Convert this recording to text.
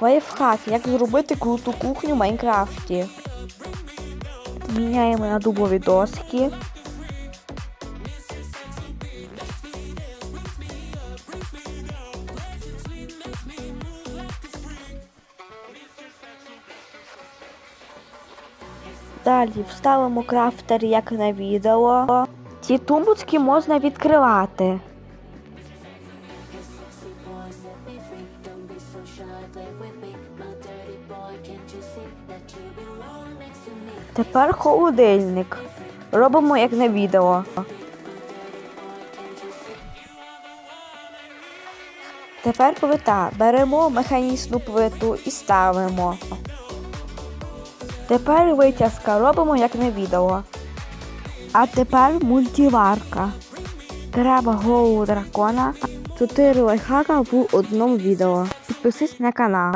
Лайфхак, як зробити круту кухню в Майнкрафті. Міняємо на дубові доски. Далі вставимо крафтер як на відео. Ці тумбочки можна відкривати. Тепер холодильник. Робимо як на відео. Тепер плита. Беремо механічну плиту і ставимо. Тепер витяжка робимо як на відео. А тепер мультиварка. Треба голову дракона. 4 лайфхака в одному відео. Підпишись на канал.